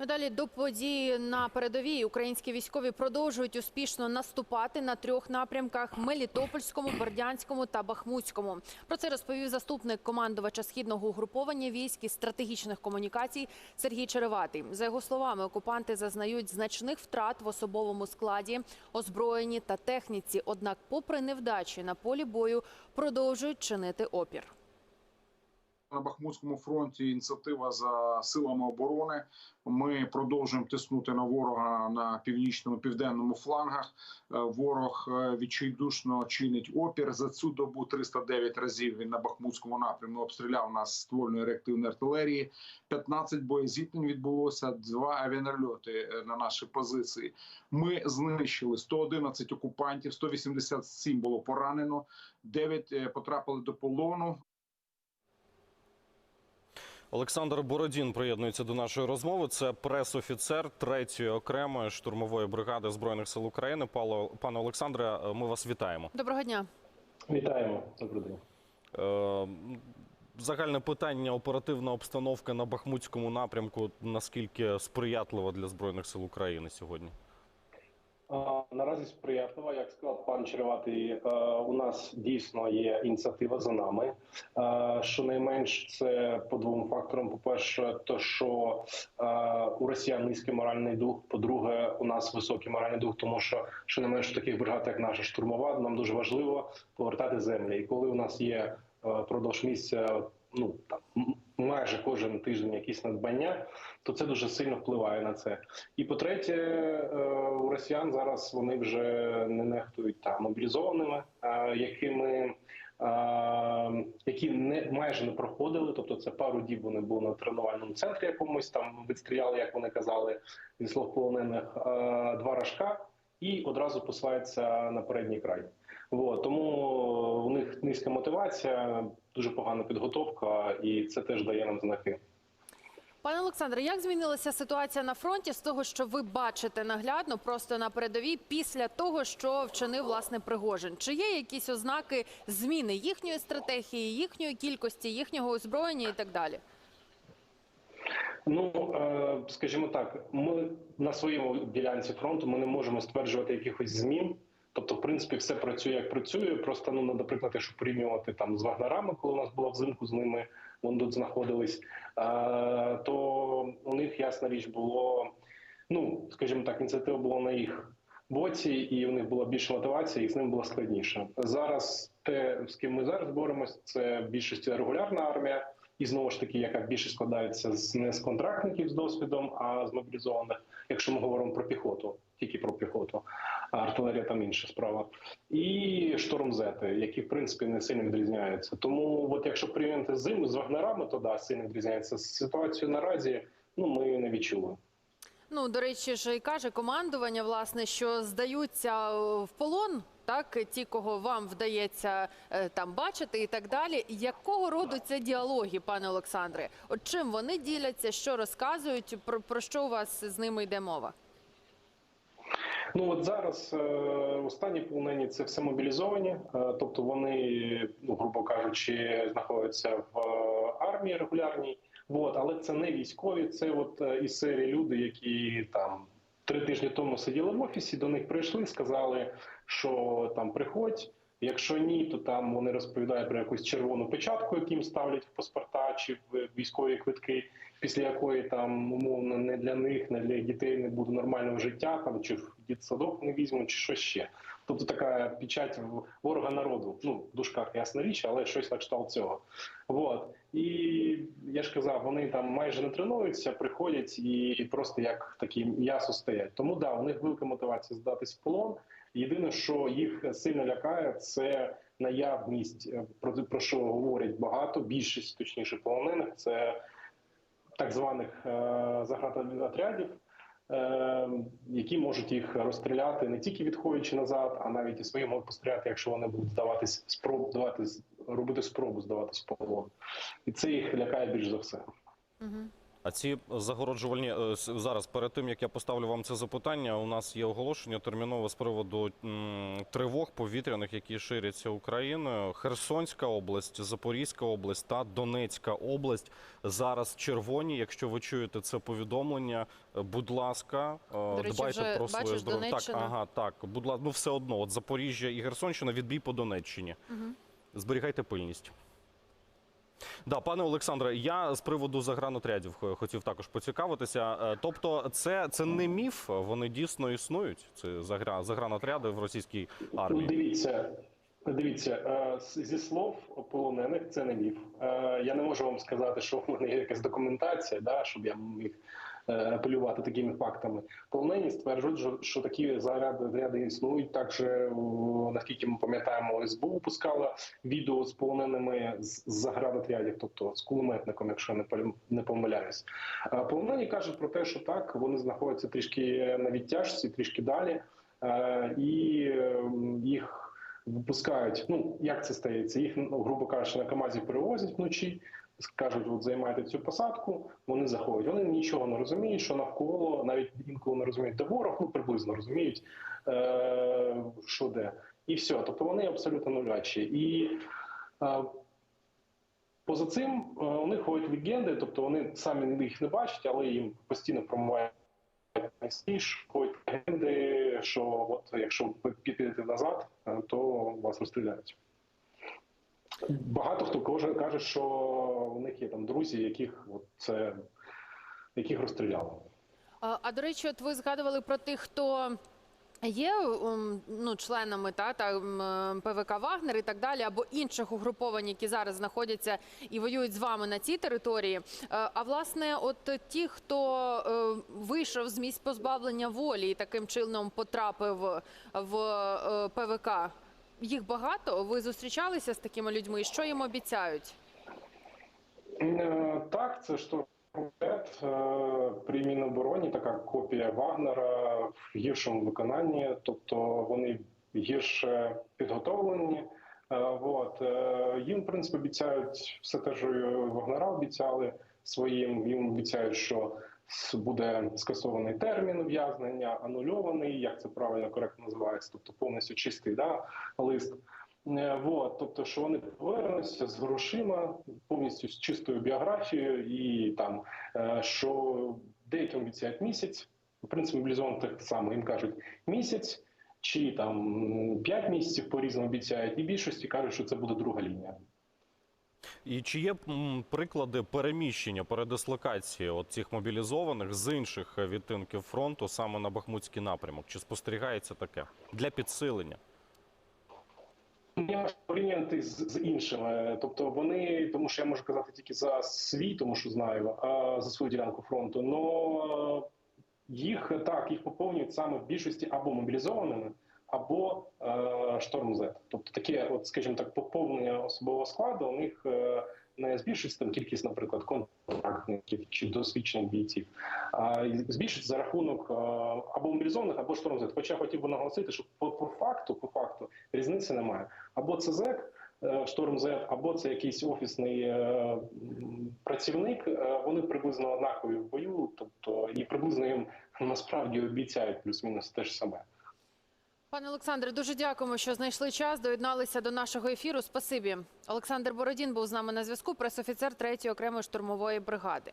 Ну, Далі до події на передовій українські військові продовжують успішно наступати на трьох напрямках: Мелітопольському, Бердянському та Бахмутському. Про це розповів заступник командувача східного угруповання військ і стратегічних комунікацій Сергій Череватий. За його словами, окупанти зазнають значних втрат в особовому складі, озброєнні та техніці. Однак, попри невдачі на полі бою, продовжують чинити опір. На Бахмутському фронті ініціатива за силами оборони. Ми продовжуємо тиснути на ворога на північному південному флангах. Е, Ворог е, відчайдушно чинить опір. За цю добу 309 разів він на Бахмутському напрямку обстріляв нас ствольної реактивної артилерії. 15 боєзіткнень відбулося, два авіанальоти е, на наші позиції. Ми знищили 111 окупантів, 187 було поранено, 9 потрапили до полону. Олександр Бородін приєднується до нашої розмови. Це прес-офіцер 3-ї окремої штурмової бригади збройних сил України. Пало- Пане Олександре, ми вас вітаємо. Доброго дня. Вітаємо. Добрий день. Е, Загальне питання оперативна обстановка на Бахмутському напрямку. Наскільки сприятлива для збройних сил України сьогодні? Наразі сприятливо, як сказав пан Череватий, е, у нас дійсно є ініціатива за нами. Е, Щонайменш це по двом факторам. По-перше, то що е, у росіян низький моральний дух. По-друге, у нас високий моральний дух, тому що щонайменш в таких бригад, як наша штурмова, нам дуже важливо повертати землі. І коли у нас є продовж місяця, ну там майже кожен тиждень якісь надбання, то це дуже сильно впливає на це. І по-третє, е, у росіян зараз вони вже не нехтують там мобілізованими, е, якими е, які не майже не проходили. Тобто, це пару діб вони були на тренувальному центрі якомусь там відстріляли, як вони казали, зі слов полонених два рожка, і одразу посилаються на передній край. Вот, тому у них низька мотивація, дуже погана підготовка, і це теж дає нам знаки. Пане Олександре, як змінилася ситуація на фронті з того, що ви бачите наглядно просто на передовій після того, що вчинив власне Пригожин? Чи є якісь ознаки зміни їхньої стратегії, їхньої кількості, їхнього озброєння і так далі? Ну е, скажімо так, ми на своєму ділянці фронту ми не можемо стверджувати якихось змін. Тобто, в принципі, все працює як працює. Просто ну наприклад, якщо порівнювати там з вагнерами, коли у нас була взимку з ними, вони тут знаходились, е, то у них ясна річ було. Ну скажімо так, ініціатива була на їх боці, і у них була більше мотивації, і з ним було складніше. Зараз те, з ким ми зараз боремось, це більшості регулярна армія. І знову ж таки, яка більше складається з не з контрактників з досвідом, а з мобілізованих, якщо ми говоримо про піхоту, тільки про піхоту, а артилерія там інша справа, і штормзети, які в принципі не сильно відрізняються. Тому, от якщо порівняти з зиму з вагнерами, то да, сильно відрізняється ситуацію наразі. Ну ми не відчули. Ну до речі, ж і каже командування, власне, що здаються е, в полон. Так, ті, кого вам вдається е, там бачити, і так далі. Якого роду це діалоги, пане Олександре? От чим вони діляться, що розказують, про, про що у вас з ними йде мова? Ну от зараз е, останні полонені це все мобілізовані, е, тобто вони, ну грубо кажучи, знаходяться в армії регулярній. От, але це не військові, це от із серії люди, які там три тижні тому сиділи в офісі, до них прийшли, сказали, що там приходь. Якщо ні, то там вони розповідають про якусь червону печатку, яку їм ставлять в паспорта чи в військові квитки, після якої там умовно не для них, не для дітей не буде нормального життя, там чи в дітсадок не візьмуть, чи що ще. Тобто така печать ворога народу. Ну в дужках ясна річ, але щось на кшталт цього. Вот. І я ж казав, вони там майже не тренуються, приходять і просто як такі м'ясо стоять. Тому да, у них велика мотивація здатись в полон. Єдине, що їх сильно лякає, це наявність е, про, що говорять багато. Більшість точніше полонених це так званих е, заградотрядів, е, які можуть їх розстріляти не тільки відходячи назад, а навіть і можуть постріляти, якщо вони будуть здаватись спроб давати робити спробу здаватись полон. І це їх лякає більш за все. Угу. А ці загороджувальні е, зараз перед тим як я поставлю вам це запитання, у нас є оголошення термінове з приводу тривог повітряних, які ширяться Україною. Херсонська область, Запорізька область та Донецька область зараз червоні. Якщо ви чуєте це повідомлення, будь ласка, е, До речі, дбайте вже про своє здоров'я. Так, ага, так, будь ласка, ну все одно. От Запоріжжя і Херсонщина відбій по Донеччині. Зберігайте пильність. Да, пане Олександре, я з приводу загранотрядів хотів також поцікавитися. Е, Тобто, це, це не міф, вони дійсно існують. Це загра, загранотряди в російській Ну, армії. дивіться, дивіться, е, зі слов полонених це не міф. Е, Я не можу вам сказати, що в мене є якась документація, да, щоб я міг апелювати такими фактами. Полонені стверджують, що- такі заряди існують. Також, е, наскільки ми пам'ятаємо, СБУ випускала відео з полоненими з заградотрядів, тобто з кулеметником, якщо не помиляюсь. Е, Полонені кажуть про те, що так вони знаходяться трішки на відтяжці, трішки далі, е, і е, їх випускають. Ну як це стається? Їх ну, грубо кажучи, на Камазі перевозять вночі. Скажуть, от займайте цю посадку, вони заходять. Вони нічого не розуміють, що навколо, навіть інколи не розуміють, де ворог, ну приблизно розуміють, е, що де. І все. Тобто вони абсолютно нулячі. І е, поза цим е, у них ходять легенди, тобто вони самі їх не бачать, але їм постійно промивають ходять легенди, що от якщо ви підете назад, е, то вас розстріляють. Багато хто каже, каже, що у них є там друзі, яких от це яких розстріляли. А, а до речі, от ви згадували про тих, хто є ем, ну, членами та, та м, е, ПВК Вагнер і так далі, або інших угруповань, які зараз знаходяться і воюють з вами на цій території. Е, А власне, от ті, хто е, вийшов з місць позбавлення волі і таким чином потрапив в е, ПВК, їх багато. Ви зустрічалися з такими людьми? Що їм обіцяють? Е, Так, це ж комітет е, при Мінобороні, така копія Вагнера в гіршому виконанні, тобто вони гірше підготовлені. Е, Вот. е, Їм, в принципі, обіцяють все те, що Вагнера обіцяли своїм. Їм обіцяють, що буде скасований термін ув'язнення, анульований, як це правильно коректно називається, тобто повністю чистий да, лист. Е, Вот, тобто, що вони повернуться з грошима, повністю з чистою біографією, і там е, що деяким обіцяють місяць, в принципі, мобілізованих так само їм кажуть місяць чи там п'ять місяців по різному обіцяють, і більшості кажуть, що це буде друга лінія. І чи є приклади переміщення, передислокації от цих мобілізованих з інших е, відтинків фронту саме на Бахмутський напрямок? Чи спостерігається таке для підсилення? Я можу порівняти з, з іншими. Тобто вони, тому що я можу казати тільки за свій, тому що знаю, а за свою ділянку фронту. Но їх так їх поповнюють саме в більшості або мобілізованими, або е, шторм Z. Тобто таке, от скажімо так, поповнення особового складу у них е, не збільшується там кількість, наприклад, контрактників чи досвідчених бійців, а й збільшується за рахунок е, або мобілізованих, або шторм Z. Хоча хотів би наголосити, що по, по факту, по факту різниці немає. Або це ЗЕК, е, Шторм Z, або це якийсь офісний е, працівник. Е, Вони приблизно однакові в бою, тобто і приблизно їм насправді обіцяють плюс-мінус те ж саме. Пане Олександре, дуже дякуємо, що знайшли час, доєдналися до нашого ефіру. Спасибі. Олександр Бородін був з нами на зв'язку, пресофіцер 3-ї окремої штурмової бригади.